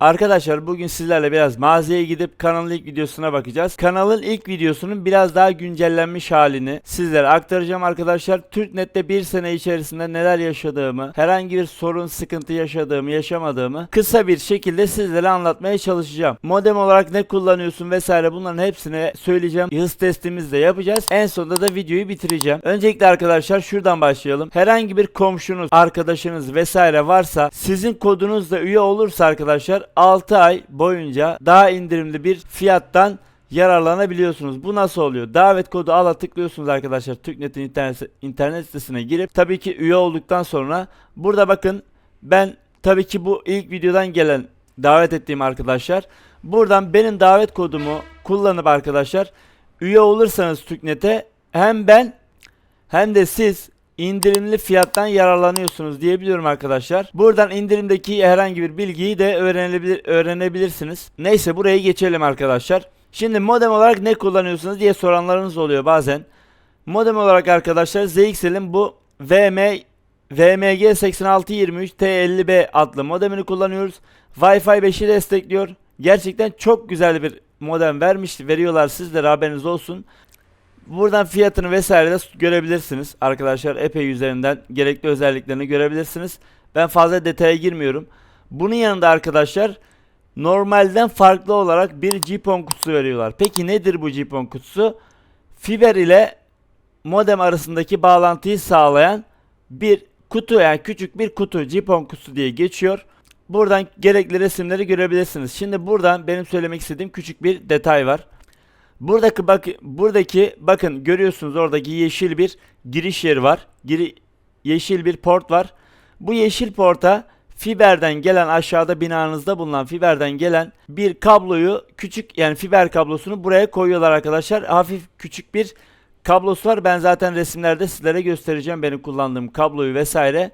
Arkadaşlar bugün sizlerle biraz maziye gidip kanalın ilk videosuna bakacağız. Kanalın ilk videosunun biraz daha güncellenmiş halini sizlere aktaracağım arkadaşlar. TürkNet'te bir sene içerisinde neler yaşadığımı, herhangi bir sorun, sıkıntı yaşadığımı, yaşamadığımı kısa bir şekilde sizlere anlatmaya çalışacağım. Modem olarak ne kullanıyorsun vesaire bunların hepsini söyleyeceğim. Hız testimizi de yapacağız. En sonunda da videoyu bitireceğim. Öncelikle arkadaşlar şuradan başlayalım. Herhangi bir komşunuz, arkadaşınız vesaire varsa sizin kodunuzla üye olursa arkadaşlar 6 ay boyunca daha indirimli bir fiyattan yararlanabiliyorsunuz. Bu nasıl oluyor? Davet kodu ala tıklıyorsunuz arkadaşlar. TürkNet'in internet, internet sitesine girip tabii ki üye olduktan sonra burada bakın ben tabii ki bu ilk videodan gelen davet ettiğim arkadaşlar buradan benim davet kodumu kullanıp arkadaşlar üye olursanız TürkNet'e hem ben hem de siz indirimli fiyattan yararlanıyorsunuz diyebiliyorum arkadaşlar. Buradan indirimdeki herhangi bir bilgiyi de öğrenebilir, öğrenebilirsiniz. Neyse buraya geçelim arkadaşlar. Şimdi modem olarak ne kullanıyorsunuz diye soranlarınız oluyor bazen. Modem olarak arkadaşlar ZXL'in bu VM VMG 8623 T50B adlı modemini kullanıyoruz. Wi-Fi 5'i destekliyor. Gerçekten çok güzel bir modem vermiş, veriyorlar sizlere haberiniz olsun. Buradan fiyatını vesaire de görebilirsiniz. Arkadaşlar epey üzerinden gerekli özelliklerini görebilirsiniz. Ben fazla detaya girmiyorum. Bunun yanında arkadaşlar normalden farklı olarak bir GPON kutusu veriyorlar. Peki nedir bu GPON kutusu? Fiber ile modem arasındaki bağlantıyı sağlayan bir kutu yani küçük bir kutu GPON kutusu diye geçiyor. Buradan gerekli resimleri görebilirsiniz. Şimdi buradan benim söylemek istediğim küçük bir detay var. Buradaki bak buradaki bakın görüyorsunuz oradaki yeşil bir giriş yeri var. Giri, yeşil bir port var. Bu yeşil porta fiberden gelen aşağıda binanızda bulunan fiberden gelen bir kabloyu küçük yani fiber kablosunu buraya koyuyorlar arkadaşlar. Hafif küçük bir kablosu var. Ben zaten resimlerde sizlere göstereceğim benim kullandığım kabloyu vesaire.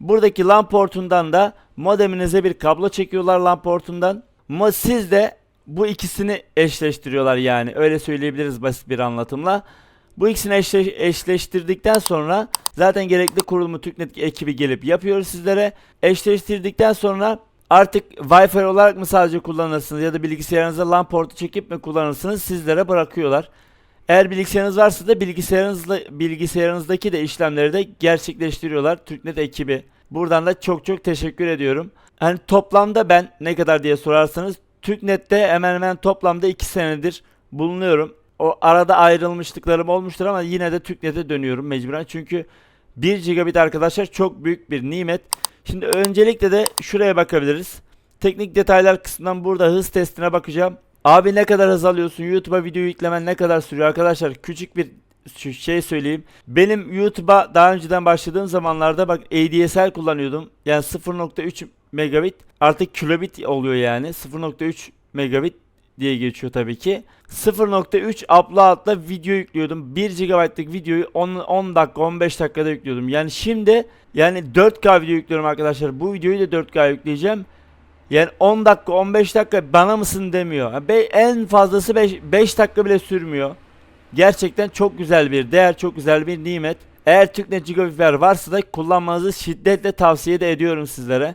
Buradaki LAN portundan da modeminize bir kablo çekiyorlar LAN portundan. Ama siz de bu ikisini eşleştiriyorlar yani öyle söyleyebiliriz basit bir anlatımla. Bu ikisini eşleş- eşleştirdikten sonra zaten gerekli kurulumu TürkNet ekibi gelip yapıyor sizlere. Eşleştirdikten sonra artık Wi-Fi olarak mı sadece kullanırsınız ya da bilgisayarınıza LAN portu çekip mi kullanırsınız sizlere bırakıyorlar. Eğer bilgisayarınız varsa da bilgisayarınızla bilgisayarınızdaki de işlemleri de gerçekleştiriyorlar TürkNet ekibi. Buradan da çok çok teşekkür ediyorum. Hani toplamda ben ne kadar diye sorarsanız TürkNet'te hemen hemen toplamda 2 senedir bulunuyorum. O arada ayrılmışlıklarım olmuştur ama yine de TürkNet'e dönüyorum mecburen. Çünkü 1 gigabit arkadaşlar çok büyük bir nimet. Şimdi öncelikle de şuraya bakabiliriz. Teknik detaylar kısmından burada hız testine bakacağım. Abi ne kadar hız alıyorsun? YouTube'a video yüklemen ne kadar sürüyor? Arkadaşlar küçük bir şey söyleyeyim. Benim YouTube'a daha önceden başladığım zamanlarda bak ADSL kullanıyordum. Yani 0.3 megabit artık kilobit oluyor yani. 0.3 megabit diye geçiyor tabii ki. 0.3 upload'la video yüklüyordum. 1 GB'lık videoyu 10, 10 dakika 15 dakikada yüklüyordum. Yani şimdi yani 4K video yüklüyorum arkadaşlar. Bu videoyu da 4K yükleyeceğim. Yani 10 dakika 15 dakika bana mısın demiyor. Be- en fazlası 5, 5 dakika bile sürmüyor. Gerçekten çok güzel bir değer, çok güzel bir nimet. Eğer TürkNet Gigafiber varsa da kullanmanızı şiddetle tavsiye de ediyorum sizlere.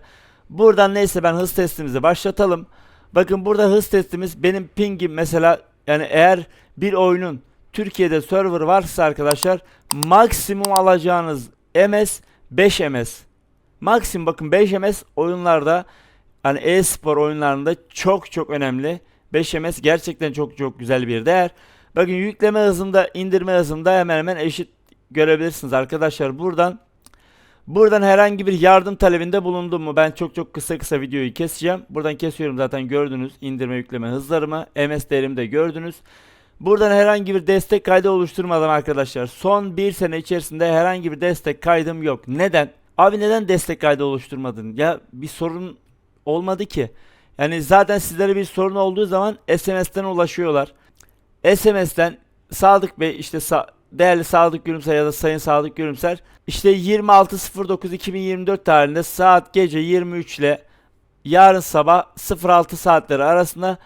Buradan neyse ben hız testimizi başlatalım. Bakın burada hız testimiz benim pingim mesela yani eğer bir oyunun Türkiye'de server varsa arkadaşlar maksimum alacağınız MS 5 MS. Maksimum bakın 5 MS oyunlarda hani e-spor oyunlarında çok çok önemli. 5 MS gerçekten çok çok güzel bir değer. Bakın yükleme hızında, indirme hızında hemen hemen eşit görebilirsiniz arkadaşlar. Buradan buradan herhangi bir yardım talebinde bulundum mu? Ben çok çok kısa kısa videoyu keseceğim. Buradan kesiyorum zaten gördünüz indirme yükleme hızlarımı. MS değerimi de gördünüz. Buradan herhangi bir destek kaydı oluşturmadan arkadaşlar son bir sene içerisinde herhangi bir destek kaydım yok. Neden? Abi neden destek kaydı oluşturmadın? Ya bir sorun olmadı ki. Yani zaten sizlere bir sorun olduğu zaman SMS'ten ulaşıyorlar. SMS'ten Sadık Bey işte sa- değerli Sadık Gülümser ya da Sayın Sadık Gülümser işte 26.09.2024 tarihinde saat gece 23 ile yarın sabah 06 saatleri arasında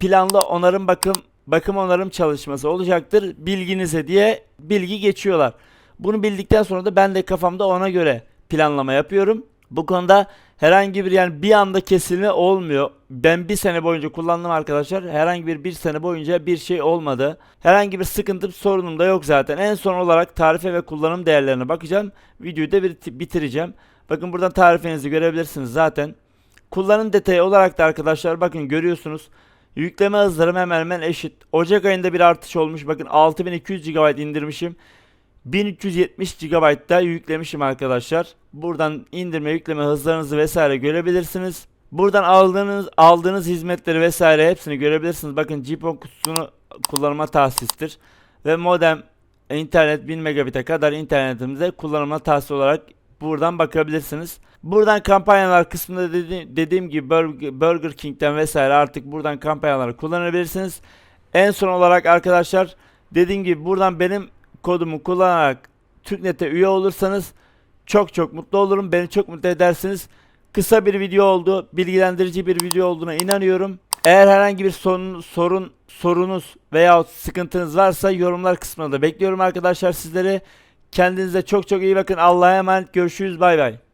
planlı onarım bakım bakım onarım çalışması olacaktır bilginize diye bilgi geçiyorlar. Bunu bildikten sonra da ben de kafamda ona göre planlama yapıyorum. Bu konuda herhangi bir yani bir anda kesilme olmuyor. Ben bir sene boyunca kullandım arkadaşlar. Herhangi bir bir sene boyunca bir şey olmadı. Herhangi bir sıkıntı sorunum da yok zaten. En son olarak tarife ve kullanım değerlerine bakacağım. Videoyu da bit- bitireceğim. Bakın buradan tarifenizi görebilirsiniz zaten. Kullanım detayı olarak da arkadaşlar bakın görüyorsunuz. Yükleme hızlarım hemen hemen eşit. Ocak ayında bir artış olmuş. Bakın 6200 GB indirmişim. 1370 GB da yüklemişim arkadaşlar. Buradan indirme yükleme hızlarınızı vesaire görebilirsiniz. Buradan aldığınız aldığınız hizmetleri vesaire hepsini görebilirsiniz. Bakın GPON kutusunu kullanıma tahsistir. Ve modem internet 1000 megabit'e kadar internetimize kullanıma tahsis olarak buradan bakabilirsiniz. Buradan kampanyalar kısmında dedi- dediğim gibi Burger King'den vesaire artık buradan kampanyaları kullanabilirsiniz. En son olarak arkadaşlar dediğim gibi buradan benim kodumu kullanarak TürkNet'e üye olursanız çok çok mutlu olurum. Beni çok mutlu edersiniz. Kısa bir video oldu. Bilgilendirici bir video olduğuna inanıyorum. Eğer herhangi bir sorun, sorun sorunuz veya sıkıntınız varsa yorumlar kısmında da bekliyorum arkadaşlar sizleri. Kendinize çok çok iyi bakın. Allah'a emanet. Görüşürüz. Bay bay.